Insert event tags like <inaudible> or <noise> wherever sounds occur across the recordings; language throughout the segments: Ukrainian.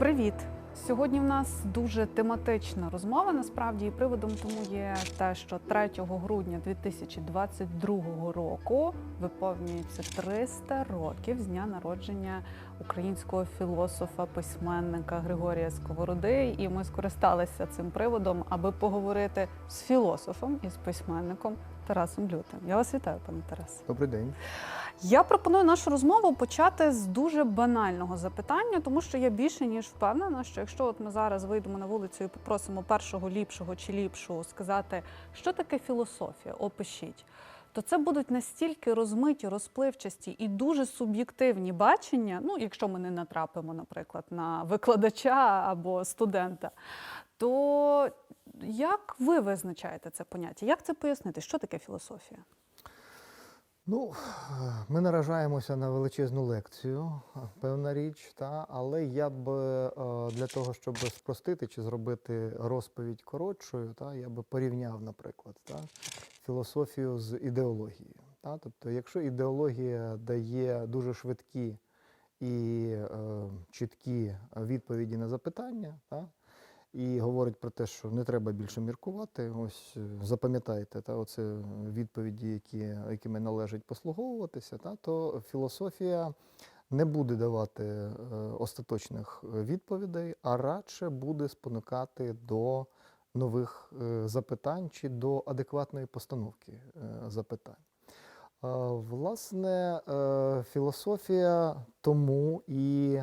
Привіт! Сьогодні в нас дуже тематична розмова. Насправді, і приводом тому є те, що 3 грудня 2022 року виповнюється 300 років з дня народження українського філософа, письменника Григорія Сковороди. І ми скористалися цим приводом, аби поговорити з філософом і з письменником Тарасом Лютим. Я вас вітаю, пане Тарасе. Добрий день. Я пропоную нашу розмову почати з дуже банального запитання, тому що я більше ніж впевнена, що якщо от ми зараз вийдемо на вулицю і попросимо першого ліпшого чи ліпшого сказати, що таке філософія, опишіть. То це будуть настільки розмиті, розпливчасті і дуже суб'єктивні бачення. Ну, якщо ми не натрапимо, наприклад, на викладача або студента, то як ви визначаєте це поняття? Як це пояснити? Що таке філософія? Ну, ми наражаємося на величезну лекцію, певна річ, та, але я б е, для того, щоб спростити чи зробити розповідь коротшою, та, я б порівняв, наприклад, та, філософію з ідеологією. Та. Тобто, якщо ідеологія дає дуже швидкі і е, чіткі відповіді на запитання, та, і говорить про те, що не треба більше міркувати. Ось е, запам'ятайте, та оце відповіді, які, якими належить послуговуватися, та то філософія не буде давати е, остаточних відповідей, а радше буде спонукати до нових е, запитань чи до адекватної постановки запитань. Власне, філософія тому і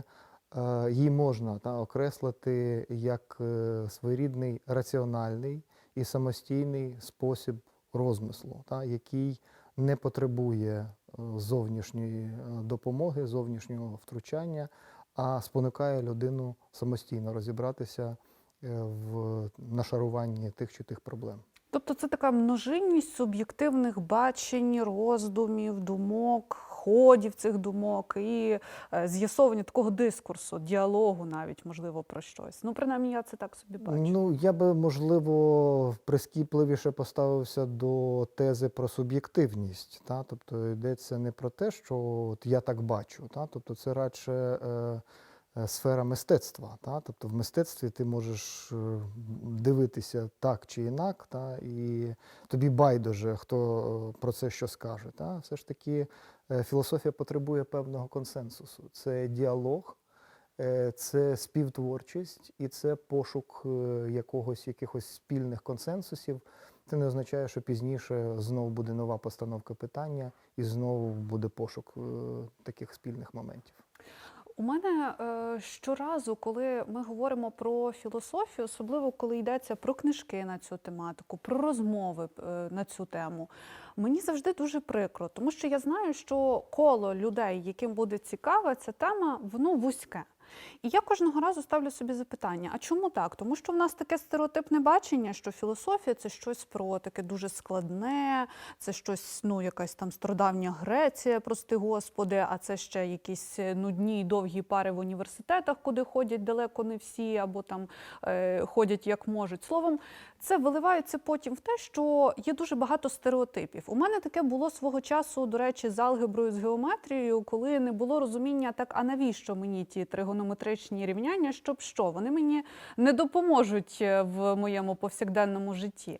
її можна та, окреслити як е, своєрідний раціональний і самостійний спосіб розмислу, та, який не потребує е, зовнішньої е, допомоги, зовнішнього втручання, а спонукає людину самостійно розібратися е, в нашаруванні тих чи тих проблем. Тобто це така множинність суб'єктивних бачень, роздумів, думок, ходів цих думок і е, з'ясовування такого дискурсу, діалогу навіть, можливо, про щось. Ну, принаймні, я це так собі бачу. Ну, я би, можливо, прискіпливіше поставився до тези про суб'єктивність. Та? Тобто йдеться не про те, що от я так бачу. Та? Тобто це радше е, сфера мистецтва. Та? Тобто в мистецтві ти можеш е, дивитися так чи інак, та? і тобі байдуже, хто е, про це що скаже. Та? Все ж таки е, філософія потребує певного консенсусу. Це діалог. Е, Це співтворчість і це пошук е, якогось якихось спільних консенсусів. Це не означає, що пізніше знову буде нова постановка питання і знову буде пошук е, таких спільних моментів. У мене е, щоразу, коли ми говоримо про філософію, особливо коли йдеться про книжки на цю тематику, про розмови е, на цю тему, мені завжди дуже прикро, тому що я знаю, що коло людей, яким буде цікава ця тема, воно вузьке. І я кожного разу ставлю собі запитання: а чому так? Тому що в нас таке стереотипне бачення, що філософія це щось про таке дуже складне, це щось, ну, якась там стародавня Греція, прости господи, а це ще якісь нудні й довгі пари в університетах, куди ходять далеко не всі, або там е, ходять як можуть. Словом, це виливається потім в те, що є дуже багато стереотипів. У мене таке було свого часу, до речі, з алгеброю, з геометрією, коли не було розуміння, так а навіщо мені ті тригонометричні рівняння, щоб що? Вони мені не допоможуть е, в моєму повсякденному житті.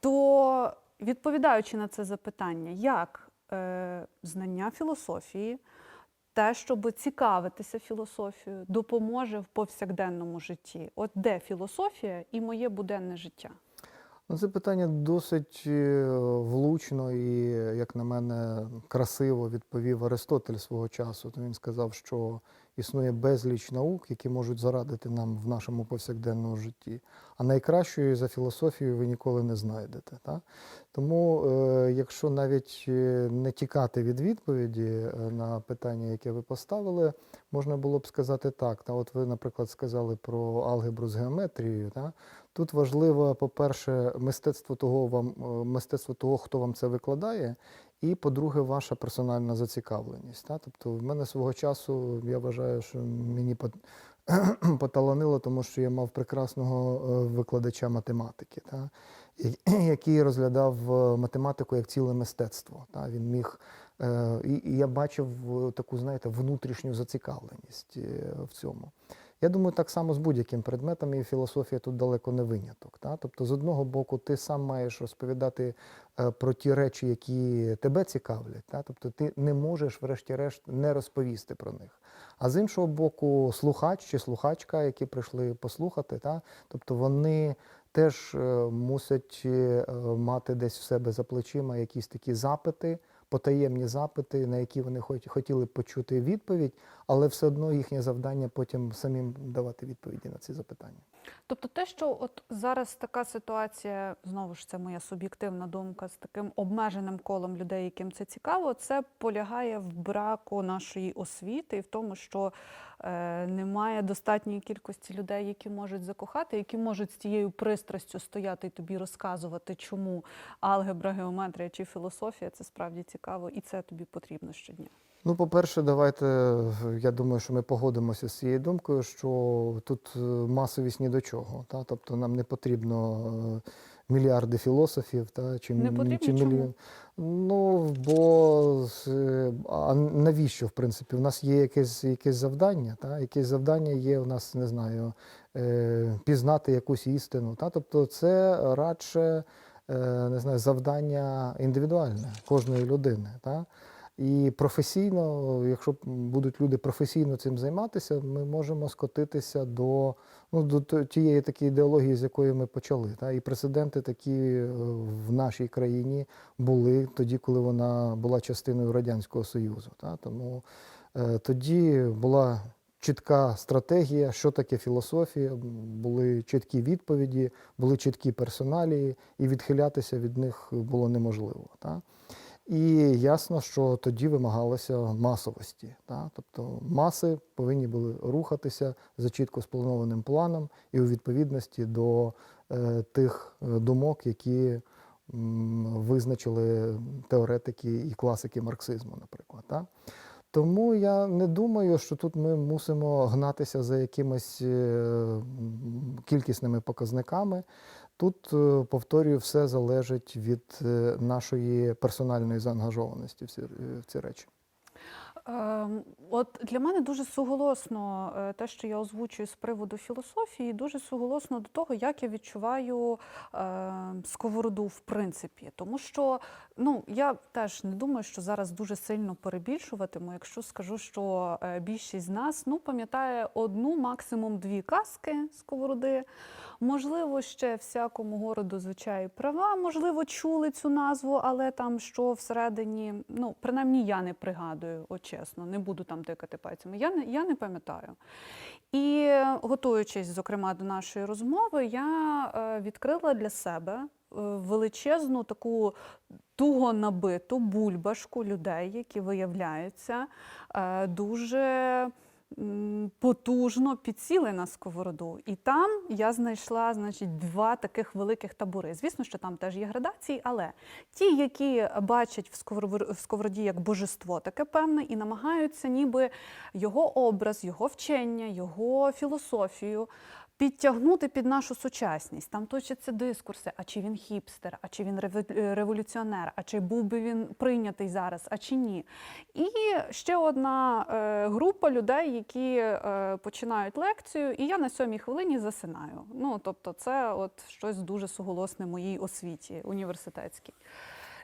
То відповідаючи на це запитання, як е, знання філософії, те, щоб цікавитися філософією, допоможе в повсякденному житті. От де філософія і моє буденне життя? Ну, це питання досить е, влучно і, як на мене, красиво відповів Аристотель свого часу. То він сказав, що існує безліч наук, які можуть зарадити нам в нашому повсякденному житті. А найкращої за філософію ви ніколи не знайдете. Та? Тому, е, якщо навіть е, не тікати від відповіді е, на питання, яке ви поставили, можна було б сказати так. Та от ви, наприклад, сказали про алгебру з геометрією. Та? Тут важливо, по-перше, мистецтво того вам е, мистецтво того, хто вам це викладає, і по-друге, ваша персональна зацікавленість. Та? Тобто, в мене свого часу я вважаю, що мені <clears throat> поталанило, тому що я мав прекрасного е, викладача математики, та? <clears throat> який розглядав е, математику як ціле мистецтво. Та? Він міг е, і, я бачив таку, знаєте, внутрішню зацікавленість в цьому. Я думаю, так само з будь-яким предметом, і філософія тут далеко не виняток. Та? Тобто, з одного боку, ти сам маєш розповідати е, про ті речі, які тебе цікавлять. Та? Тобто ти не можеш, врешті-решт, не розповісти про них. А з іншого боку, слухач чи слухачка, які прийшли послухати, та? тобто вони теж е, мусять е, мати десь в себе за плечима якісь такі запити, потаємні запити, на які вони хотіли почути відповідь, але все одно їхнє завдання потім самим давати відповіді на ці запитання. Тобто те, що от зараз така ситуація, знову ж це моя суб'єктивна думка, з таким обмеженим колом людей, яким це цікаво, це полягає в браку нашої освіти і в тому, що немає достатньої кількості людей, які можуть закохати, які можуть з тією пристрастю стояти і тобі розказувати, чому алгебра, геометрія чи філософія це справді цікаво, і це тобі потрібно щодня. Ну, по-перше, давайте, е, я думаю, що ми погодимося з цією думкою, що тут е, масовість ні до чого. Та? Тобто нам не потрібно е, мільярди філософів та, чи, Не потрібно? чи мільйон. Ну, бо а навіщо, в принципі? У нас є якесь, якесь завдання, та? якесь завдання є у нас, не знаю, е, пізнати якусь істину. Та? Тобто це радше е, не знаю, завдання індивідуальне кожної людини. Та? І професійно, якщо будуть люди професійно цим займатися, ми можемо скотитися до, ну, до тієї такої ідеології, з якої ми почали. Та? І прецеденти такі е, в нашій країні були тоді, коли вона була частиною Радянського Союзу. Та? Тому е, тоді була чітка стратегія, що таке філософія, були чіткі відповіді, були чіткі персоналії, і відхилятися від них було неможливо. Та? І ясно, що тоді вимагалося масовості. Та? Тобто маси повинні були рухатися за чітко спланованим планом і у відповідності до е, тих е, думок, які м, визначили теоретики і класики марксизму, наприклад. Та? Тому я не думаю, що тут ми мусимо гнатися за якимись е, кількісними показниками. Тут, е, повторюю, все залежить від е, нашої персональної заангажованості в ці, речі. Ем, От для мене дуже суголосно е, те, що я озвучую з приводу філософії, дуже суголосно до того, як я відчуваю е, сковороду в принципі. Тому що ну я теж не думаю, що зараз дуже сильно перебільшуватиму, якщо скажу, що е, більшість з нас ну пам'ятає одну, максимум дві казки сковороди. Можливо, ще всякому городу звичай права, можливо, чули цю назву, але там що всередині, ну принаймні я не пригадую, от чесно, не буду там тикати пальцями. Я не я не пам'ятаю. І готуючись, зокрема, до нашої розмови, я е, відкрила для себе е, величезну таку туго набиту бульбашку людей, які виявляються е, дуже потужно підсіли на сковороду. І там я знайшла значить, два таких великих табори. Звісно, що там теж є градації, але ті, які бачать в сковороді як божество, таке певне, і намагаються ніби його образ, його вчення, його філософію. Підтягнути під нашу сучасність. Там точаться дискурси, а чи він хіпстер, а чи він революціонер, а чи був би він прийнятий зараз, а чи ні. І ще одна е, група людей, які е, починають лекцію, і я на сьомій хвилині засинаю. Ну, тобто, це от щось дуже суголосне моїй освіті університетській.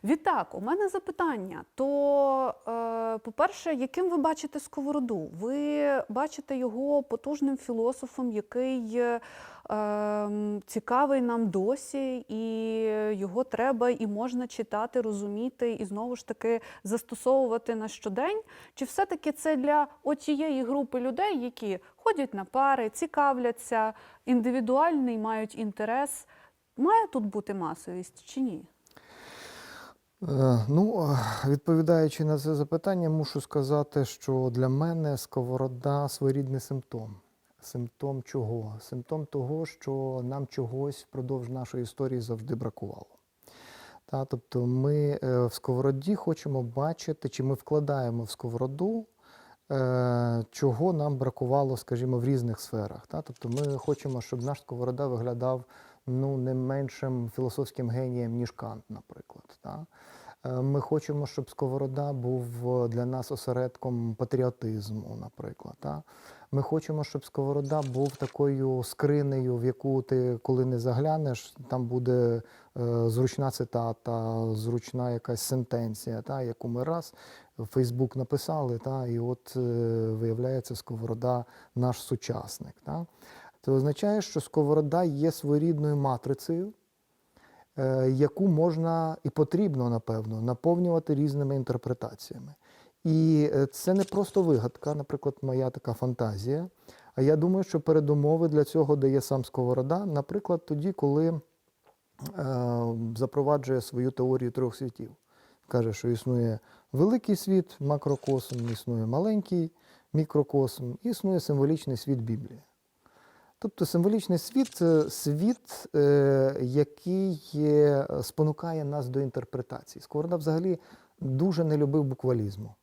Відтак, у мене запитання. То, е, по-перше, яким ви бачите сковороду? Ви бачите його потужним філософом, який е, ем, цікавий нам досі, і його треба і можна читати, розуміти, і знову ж таки застосовувати на щодень? Чи все-таки це для отієї групи людей, які ходять на пари, цікавляться, індивідуальний, мають інтерес? Має тут бути масовість чи ні? Е, Ну, відповідаючи на це запитання, мушу сказати, що для мене сковорода своєрідний симптом. Симптом чого? Симптом того, що нам чогось впродовж нашої історії завжди бракувало. Та, тобто ми е, в сковороді хочемо бачити, чи ми вкладаємо в сковороду, е, чого нам бракувало, скажімо, в різних сферах. Та? Тобто ми хочемо, щоб наш сковорода виглядав ну, не меншим філософським генієм, ніж Кант, наприклад. Та? Е, Ми хочемо, щоб Сковорода був е, для нас осередком патріотизму, наприклад. Та? Ми хочемо, щоб Сковорода був такою скринею, в яку ти, коли не заглянеш, там буде е, зручна цитата, зручна якась сентенція, та? яку ми раз в Фейсбук написали, та? і от виявляється Сковорода наш сучасник. Та? Це означає, що Сковорода є своєрідною матрицею, яку можна і потрібно, напевно, наповнювати різними інтерпретаціями. І е, це не просто вигадка, наприклад, моя така фантазія. А я думаю, що передумови для цього дає сам Сковорода, наприклад, тоді, коли е, запроваджує свою теорію трьох світів. Каже, що існує великий світ, макрокосм, існує маленький мікрокосм, існує символічний світ Біблії. Тобто символічний світ це світ, е, який е, спонукає нас до інтерпретації. Сковорода взагалі дуже не любив буквалізму.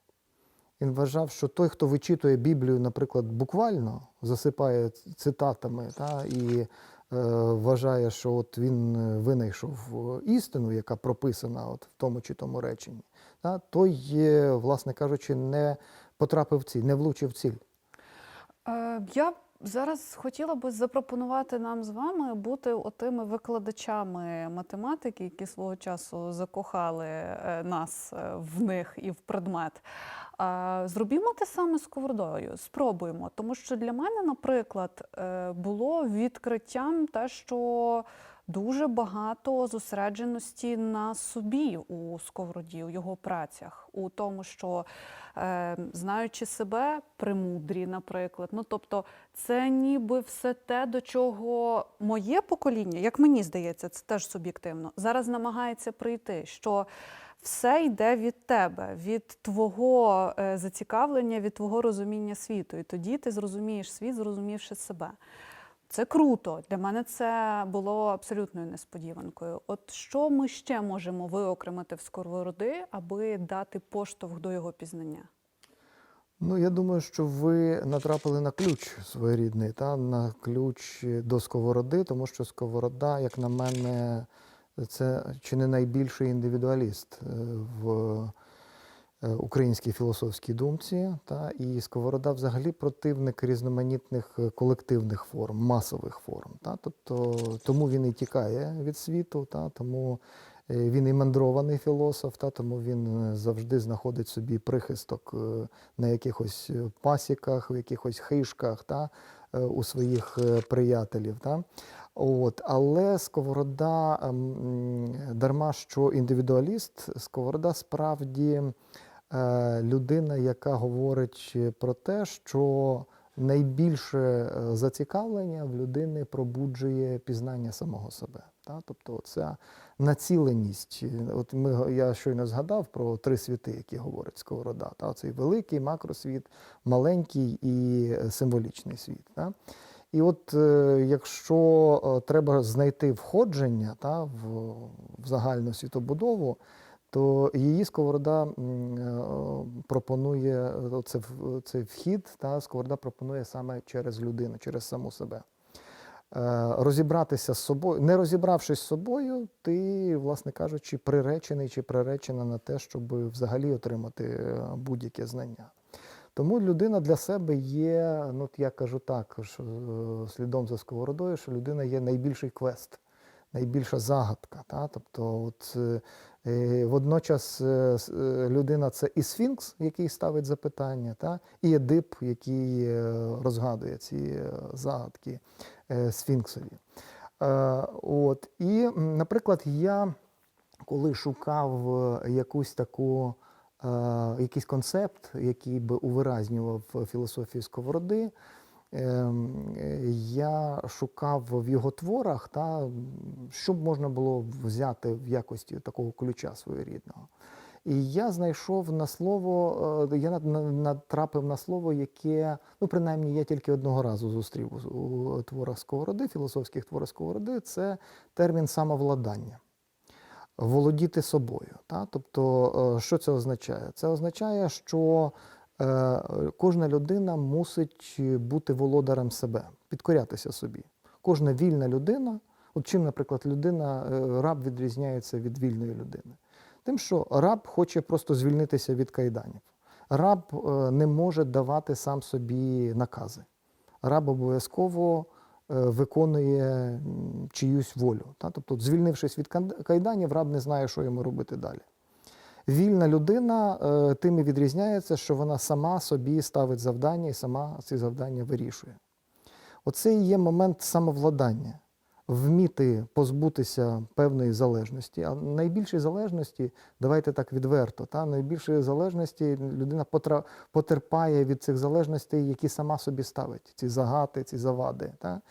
Він вважав, що той, хто вичитує Біблію, наприклад, буквально, засипає цитатами та, і е, вважає, що от він е, винайшов істину, яка прописана от в тому чи тому реченні, та, той, є, власне кажучи, не потрапив в ціль, не влучив в ціль. Я зараз хотіла би запропонувати нам з вами бути отими викладачами математики, які свого часу закохали е, нас е, в них і в предмет. Зробімо те саме з сковородою, спробуємо. Тому що для мене, наприклад, е, було відкриттям те, що дуже багато зосередженості на собі у сковороді, у його працях, у тому, що е, знаючи себе, премудрі, наприклад. Ну тобто, це ніби все те, до чого моє покоління, як мені здається, це теж суб'єктивно, зараз намагається прийти. що все йде від тебе, від твого е, зацікавлення, від твого розуміння світу. І тоді ти зрозумієш світ, зрозумівши себе. Це круто. Для мене це було абсолютною несподіванкою. От що ми ще можемо виокремити в сковороди, аби дати поштовх до його пізнання? Ну, я думаю, що ви натрапили на ключ своєрідний, та, на ключ до сковороди, тому що сковорода, як на мене, це чи не найбільший індивідуаліст е, в українській філософській думці. Та, і сковорода взагалі противник різноманітних е, колективних форм, масових форм. Та, тобто, тому він і тікає від світу, та, тому е, він і мандрований філософ, та, тому він е, завжди знаходить собі прихисток е, на якихось е, пасіках, в якихось хишках та, е, у своїх е, приятелів. Та. От, але Сковорода, ем, дарма що індивідуаліст, Сковорода справді е, людина, яка говорить про те, що найбільше е, зацікавлення в людини пробуджує пізнання самого себе. Та? Тобто ця націленість. От ми, я щойно згадав про три світи, які говорить Сковорода. Та? Цей великий макросвіт, маленький і е, символічний світ. Та? І от е, якщо е, треба знайти входження та, в, в загальну світобудову, то її сковорода е, пропонує е, це, цей вхід, та, сковорода пропонує саме через людину, через саму себе. Е, Розібратися з собою, не розібравшись з собою, ти, власне кажучи, приречений чи приречена на те, щоб взагалі отримати будь-яке знання. Тому людина для себе є, ну я кажу так, що слідом за сковородою, що людина є найбільший квест, найбільша загадка. Та? Тобто, от, водночас е, е, людина це і сфінкс, який ставить запитання, та? і едип, який е, розгадує ці е, загадки е, сфінксові. Е, От, і, наприклад, я коли шукав е, якусь таку, е, якийсь концепт, який би увиразнював філософію сковороди, е, я шукав в його творах, та, що б можна було взяти в якості такого ключа своєрідного. І я знайшов на слово, е, я натрапив на слово, яке, ну, принаймні, я тільки одного разу зустрів у, творах сковороди, філософських творах сковороди, це термін самовладання володіти собою. Та? Тобто, е, що це означає? Це означає, що кожна людина мусить бути володарем себе, підкорятися собі. Кожна вільна людина, от чим, наприклад, людина, е, раб відрізняється від вільної людини. Тим, що раб хоче просто звільнитися від кайданів. Раб е, не може давати сам собі накази. Раб обов'язково е, виконує чиюсь волю. Тобто, звільнившись від кайданів, раб не знає, що йому робити далі. Вільна людина е, тим і відрізняється, що вона сама собі ставить завдання і сама ці завдання вирішує. Оце і є момент самовладання, вміти позбутися певної залежності. А найбільшій залежності, давайте так відверто, та, найбільшої залежності людина потерпає від цих залежностей, які сама собі ставить, ці загати, ці завади. Та.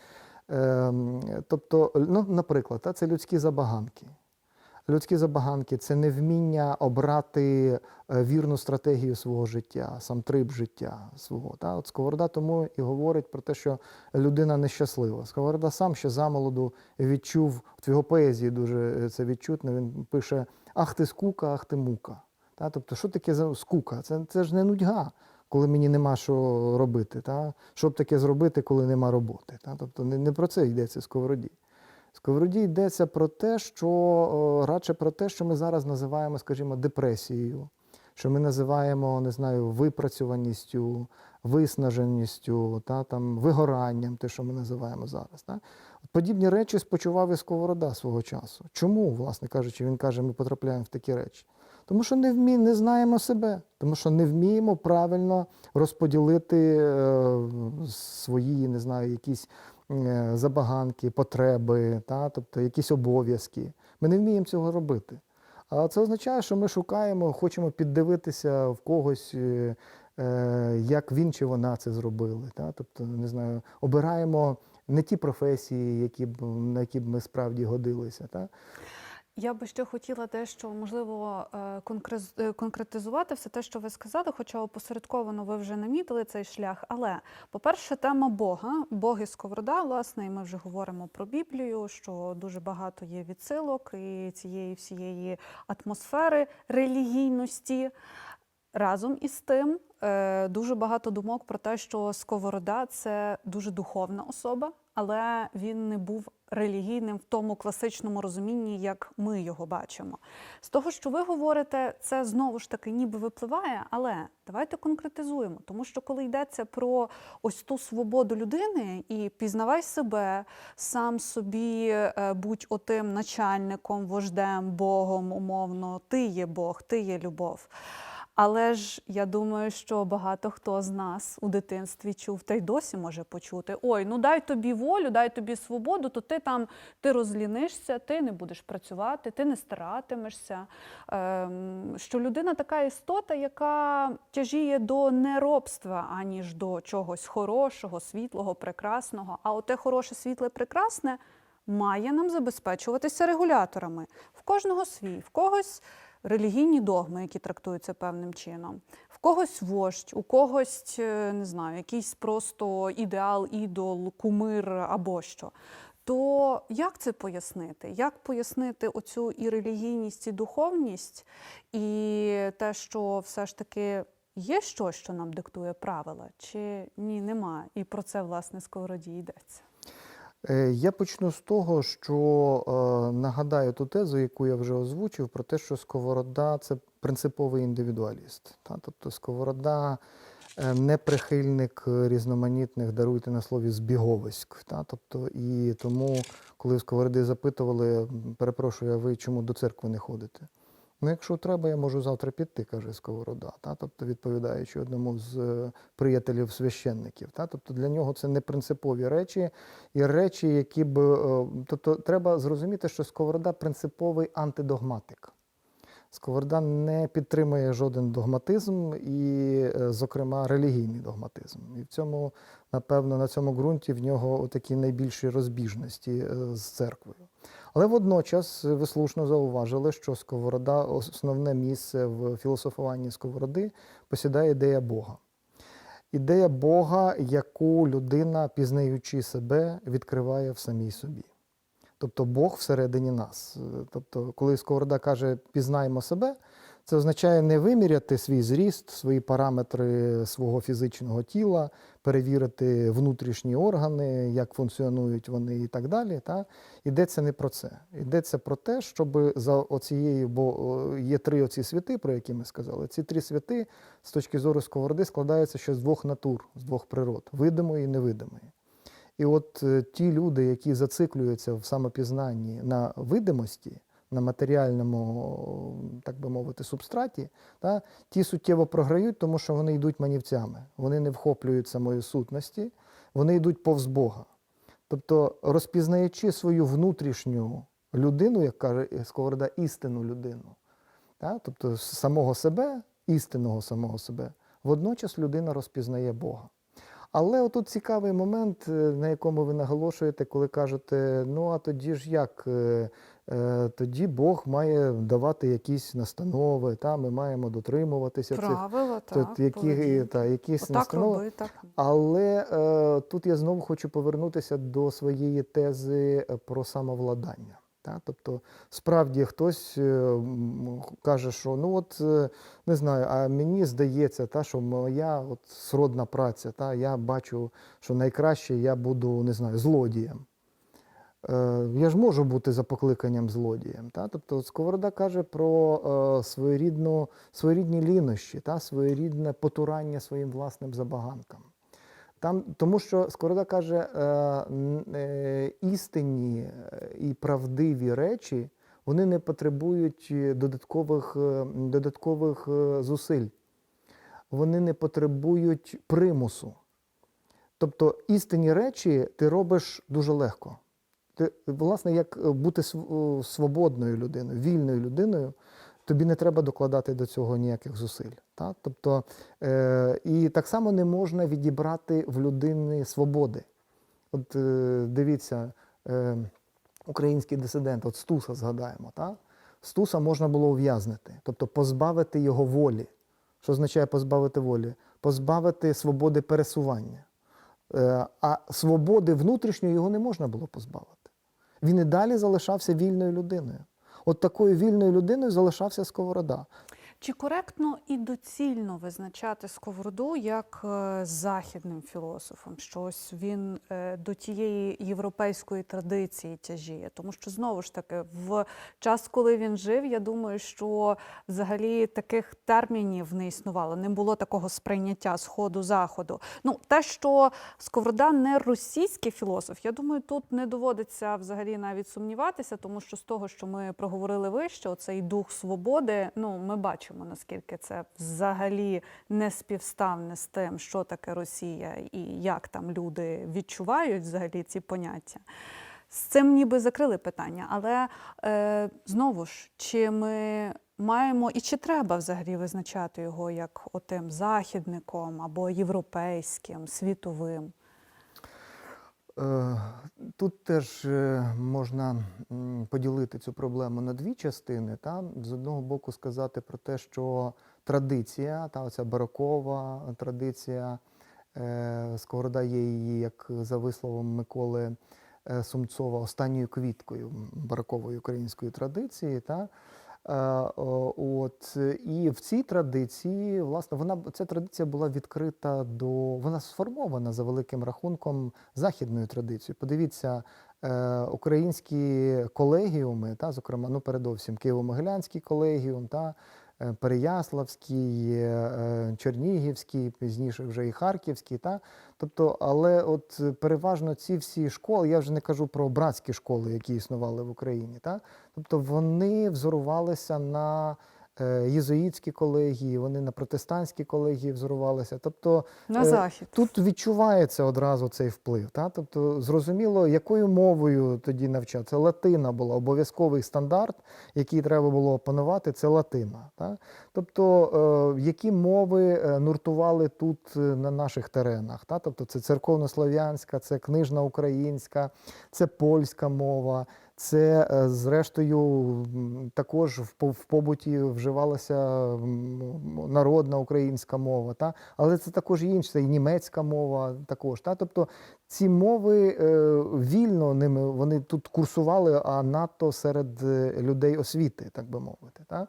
Ем, тобто, ну, наприклад, та, це людські забаганки. Людські забаганки це невміння обрати е, вірну стратегію свого життя, сам трип життя свого. Та? От Сковорода тому і говорить про те, що людина нещаслива. Сковорода сам ще замолоду відчув, в його поезії дуже е, це відчутно. Він пише: Ах ти скука, ах ти мука. Та? Тобто, що таке за скука? Це, це ж не нудьга, коли мені нема що робити. Та? Що б таке зробити, коли нема роботи? Та? Тобто не, не про це йдеться в сковороді. Сковороді йдеться про те, що радше про те, що ми зараз називаємо, скажімо, депресією, що ми називаємо, не знаю, випрацьованістю, виснаженістю, та, там, вигоранням, те, що ми називаємо зараз. Та. Подібні речі спочував і Сковорода свого часу. Чому, власне кажучи, він каже, ми потрапляємо в такі речі? Тому що не вмі, не знаємо себе, тому що не вміємо правильно розподілити е, свої, не знаю, якісь е, забаганки, потреби, та, тобто якісь обов'язки. Ми не вміємо цього робити. А це означає, що ми шукаємо, хочемо піддивитися в когось, е, е, як він чи вона це зробили. Та? Тобто, не знаю, обираємо не ті професії, які б, на які б ми справді годилися. Та? Я би ще хотіла дещо, можливо, е, е, конкретизувати все те, що ви сказали, хоча опосередковано ви вже намітили цей шлях. Але, по-перше, тема Бога, Бог і сковорода, власне, і ми вже говоримо про Біблію, що дуже багато є відсилок і цієї всієї атмосфери релігійності. Разом із тим, е, дуже багато думок про те, що Сковорода це дуже духовна особа, але він не був релігійним в тому класичному розумінні, як ми його бачимо. З того, що ви говорите, це знову ж таки ніби випливає, але давайте конкретизуємо, тому що коли йдеться про ось ту свободу людини і пізнавай себе, сам собі е, будь отим начальником, вождем, Богом, умовно, ти є Бог, ти є любов. Але ж я думаю, що багато хто з нас у дитинстві чув та й досі може почути: ой, ну дай тобі волю, дай тобі свободу, то ти там ти розлінишся, ти не будеш працювати, ти не старатимешся. Ем, що людина така істота, яка тяжіє до неробства, аніж до чогось хорошого, світлого, прекрасного. А оте хороше, світле, прекрасне має нам забезпечуватися регуляторами. В кожного свій, в когось релігійні догми, які трактуються певним чином, в когось вождь, у когось е, не знаю, якийсь просто ідеал, ідол, кумир або що. То як це пояснити? Як пояснити оцю і релігійність, і духовність, і те, що все ж таки є щось, що нам диктує правила, чи ні, нема? І про це власне сковороді йдеться. Е, Я почну з того, що е, нагадаю ту тезу, яку я вже озвучив, про те, що Сковорода це принциповий індивідуаліст. Та? Тобто Сковорода е, не прихильник різноманітних, даруйте на слові, збіговиськ. Та? Тобто, і тому, коли Сковороди запитували, перепрошую, а ви чому до церкви не ходите? Ну, якщо треба, я можу завтра піти, каже Сковорода, та? тобто відповідаючи одному з е, приятелів священників. Та? Тобто для нього це не принципові речі, і речі, які б. е, Тобто треба зрозуміти, що Сковорода принциповий антидогматик. Сковорода не підтримує жоден догматизм і, е, зокрема, релігійний догматизм. І в цьому, напевно, на цьому ґрунті в нього такі найбільші розбіжності з церквою. Але водночас ви слушно зауважили, що Сковорода, основне місце в філософуванні Сковороди посідає ідея Бога. Ідея Бога, яку людина, пізнаючи себе, відкриває в самій собі. Тобто Бог всередині нас. Тобто, коли Сковорода каже пізнаємо себе, Це означає не виміряти свій зріст, свої параметри свого фізичного тіла, перевірити внутрішні органи, як функціонують вони і так далі. Та? Йдеться не про це. Йдеться про те, щоб за оцією, бо є три оці святи, про які ми сказали. Ці три святи з точки зору сковороди складаються ще з двох натур, з двох природ видимої і невидимої. І от е, ті люди, які зациклюються в самопізнанні на видимості, на матеріальному, так би мовити, субстраті, та, ті суттєво програють, тому що вони йдуть манівцями, вони не вхоплюють самої сутності, вони йдуть повз Бога. Тобто, розпізнаючи свою внутрішню людину, як каже Сковорода, істинну людину, та, тобто самого себе, істинного самого себе, водночас людина розпізнає Бога. Але отут цікавий момент, е, на якому ви наголошуєте, коли кажете, ну а тоді ж як? Е, е, Тоді Бог має давати якісь настанови, та, ми маємо дотримуватися цих Правила, Тобто, так, які, та, якісь Отак настанови. роби, так. Але е, тут я знову хочу повернутися до своєї тези про самовладання. Та? Тобто, справді хтось е, каже, що ну от е, не знаю, а мені здається, та, що моя от сродна праця, та, я бачу, що найкраще я буду не знаю, злодієм. Е, Я ж можу бути за покликанням злодієм. Та? Тобто Сковорода каже про своєрідну, своєрідні лінощі, та? своєрідне потурання своїм власним забаганкам. Там, тому що Сковорода каже, е, е, істинні е, і правдиві речі вони не потребують додаткових, е, додаткових зусиль. Вони не потребують примусу. Тобто істинні речі ти робиш дуже легко. Ти, власне, як бути св- свободною людиною, вільною людиною, тобі не треба докладати до цього ніяких зусиль. Та? Тобто, е, і так само не можна відібрати в людини свободи. От е, дивіться, е, український дисидент, от Стуса згадаємо. Та? Стуса можна було ув'язнити, тобто позбавити його волі. Що означає позбавити волі? Позбавити свободи пересування. Е, А свободи внутрішньої його не можна було позбавити. Він і далі залишався вільною людиною. От такою вільною людиною залишався Сковорода. Чи коректно і доцільно визначати Сковороду як е, західним філософом? Що ось він е, до тієї європейської традиції тяжіє? Тому що знову ж таки, в час, коли він жив, я думаю, що взагалі таких термінів не існувало. Не було такого сприйняття сходу заходу. Ну те, що Сковорода не російський філософ, я думаю, тут не доводиться взагалі навіть сумніватися, тому що з того, що ми проговорили вище, оцей дух свободи, ну ми бачимо наскільки це взагалі не співставне з тим, що таке Росія і як там люди відчувають взагалі ці поняття. З цим ніби закрили питання, але е, знову ж, чи ми маємо і чи треба взагалі визначати його як отим західником або європейським, світовим? Е, Тут теж е, можна поділити цю проблему на дві частини. Та? З одного боку, сказати про те, що традиція, та оця барокова традиція, е, Сковорода є її, як за висловом Миколи Сумцова, останньою квіткою барокової української традиції. Та? Е, От і в цій традиції, власне, вона ця традиція була відкрита до вона сформована за великим рахунком західною традицією. Подивіться, е, українські колегіуми, та, зокрема, ну передовсім Києво-Могилянський колегіум, та Переяславський, е, е, Чернігівський, пізніше вже і Харківський. Та? Тобто, але от е, переважно ці всі школи, я вже не кажу про братські школи, які існували в Україні. Та? Тобто вони взорувалися на е, єзуїтські колегії, вони на протестантські колегії взорувалися. Тобто На Е, захід. Тут відчувається одразу цей вплив. Та? Тобто, зрозуміло, якою мовою тоді навчатися. Латина була обов'язковий стандарт, який треба було опанувати, це латина. Та? Тобто, е, які мови е, нуртували тут е, на наших теренах? Та? Тобто, це церковнослов'янська, це книжна українська, це польська мова. Це, зрештою, також в по- побуті вживалася народна українська мова, та? але це також інше, це і німецька мова також. Та? Тобто ці мови вільно ними вони тут курсували, а надто серед людей освіти, так би мовити. Та?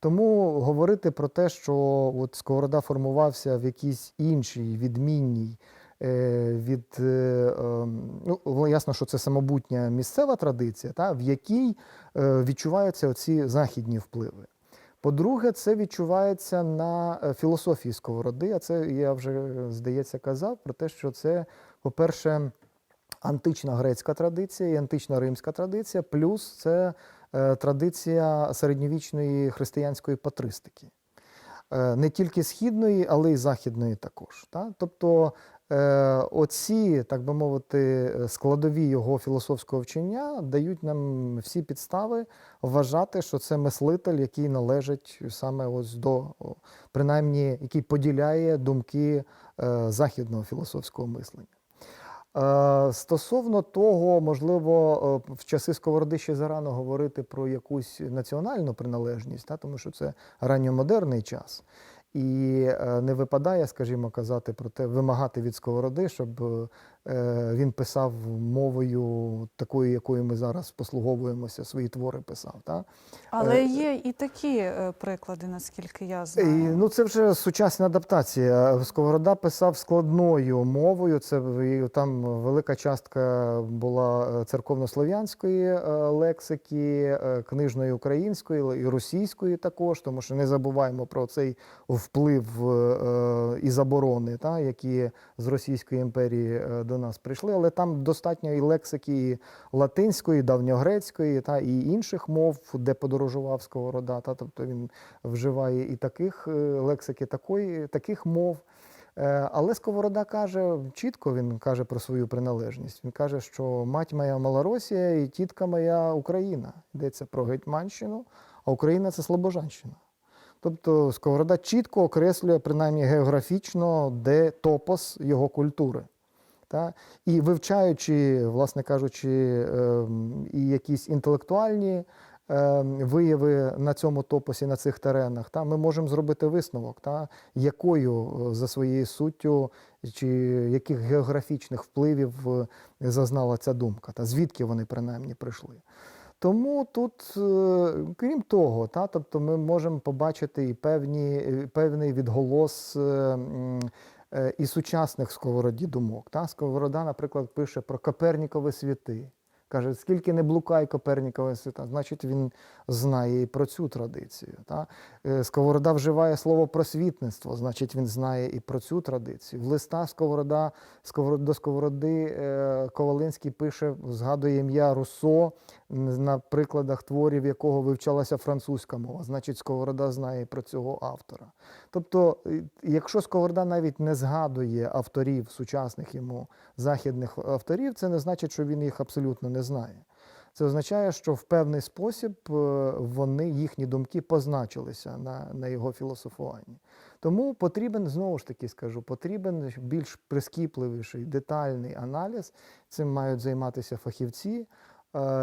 Тому говорити про те, що от Сковорода формувався в якійсь іншій, відмінній е, від е, ем, ну, ясно, що це самобутня місцева традиція, та, в якій е, відчуваються оці західні впливи. По-друге, це відчувається на філософії сковороди. А це я вже, здається, казав про те, що це, по-перше, антична грецька традиція і антична римська традиція, плюс це традиція середньовічної християнської патристики. Е, не тільки східної, але й західної також. Та? Тобто е, оці, так би мовити, е, складові його філософського вчення дають нам всі підстави вважати, що це мислитель, який належить саме ось до, принаймні, який поділяє думки е, західного філософського мислення. Е, Стосовно того, можливо, е, в часи Сковороди ще зарано говорити про якусь національну приналежність, та, тому що це ранньомодерний час. І е, не випадає, скажімо, казати про те, вимагати від Сковороди, щоб він писав мовою такою, якою ми зараз послуговуємося, свої твори писав. Та? Але Е, є і такі е, приклади, наскільки я І, знаю. ну, це вже сучасна адаптація. Сковорода писав складною мовою. Це там велика частка була е, церковнослов'янської е, лексики, е, книжної української і російської також, тому що не забуваємо про цей вплив е, і заборони, та, які з Російської імперії е, до нас прийшли. Але там достатньо і лексики і латинської, давньогрецької та і інших мов, де подорожував Сковорода. Та, тобто він вживає і таких е, лексики, такої, таких мов. Е, Але Сковорода каже чітко, він каже про свою приналежність. Він каже, що мать моя Малоросія і тітка моя Україна. Йдеться про Гетьманщину, а Україна це Слобожанщина. Тобто Сковорода чітко окреслює, принаймні географічно, де топос його культури. Та? І вивчаючи, власне кажучи, ем, і якісь інтелектуальні ем, вияви на цьому топосі, на цих теренах, та, ми можемо зробити висновок, та, якою е, за своєю суттю чи яких географічних впливів е, зазнала ця думка, та, звідки вони принаймні прийшли. Тому тут, е, крім того, та, тобто ми можемо побачити і певні, певний відголос і сучасних сковороді думок. Та? Сковорода, наприклад, пише про Копернікові світи. Каже, скільки не блукай Копернікові світа, значить він знає і про цю традицію. Та? Е, Сковорода вживає слово просвітництво, значить він знає і про цю традицію. В листах Сковорода, до Сковороди е, Ковалинський пише, згадує ім'я Руссо, на прикладах творів якого вивчалася французька мова. Значить, Сковорода знає і про цього автора. Тобто, е, якщо Сковорода навіть не згадує авторів сучасних йому західних авторів, це не значить, що він їх абсолютно не знає. Це означає, що в певний спосіб е, вони, їхні думки позначилися на, на його філософуванні. Тому потрібен, знову ж таки скажу, потрібен більш прискіпливіший, детальний аналіз. Цим мають займатися фахівці, е,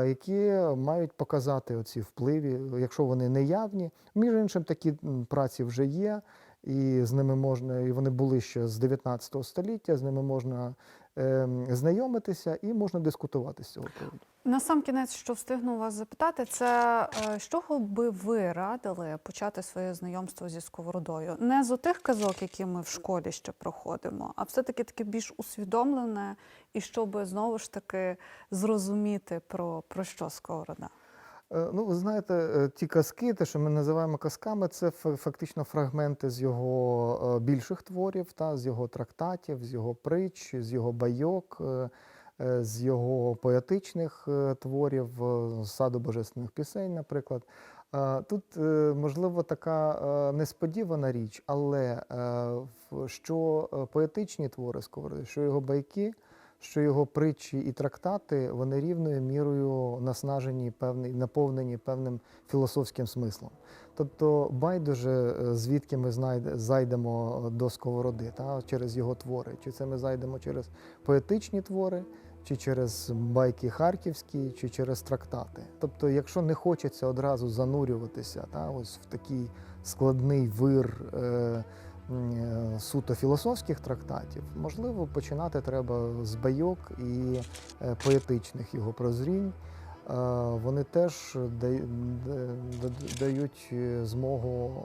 які мають показати оці впливи, якщо вони не явні. Між іншим, такі праці вже є, і з ними можна, і вони були ще з 19 століття, з ними можна знайомитися і можна дискутувати з цього приводу. На сам кінець, що встигну вас запитати, це е, з чого би ви радили почати своє знайомство зі сковородою? Не з отих казок, які ми в школі ще проходимо, а все-таки таке більш усвідомлене, і щоб знову ж таки зрозуміти про, про що сковорода. Е, Ну, ви знаєте, е, ті казки, те, що ми називаємо казками, це фа- фактично фрагменти з його е, більших творів, та, з його трактатів, з його притч, з його байок, з його поетичних творів, саду божественних пісень, наприклад. Тут, можливо, така несподівана річ, але що поетичні твори Сковороди, що його байки, що його притчі і трактати вони рівною мірою наснажені певний, наповнені певним філософським смислом. Тобто, байдуже, е, звідки ми знайде, зайдемо до сковороди, та, через його твори. Чи це ми зайдемо через поетичні твори, чи через байки харківські, чи через трактати. Тобто, якщо не хочеться одразу занурюватися та, ось в такий складний вир. Е, суто філософських трактатів, можливо, починати треба з байок і е, поетичних його прозрінь. вони теж дають е, змогу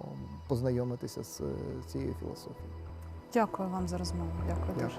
познайомитися з е, цією філософією. Дякую вам за розмову. Дякую дуже.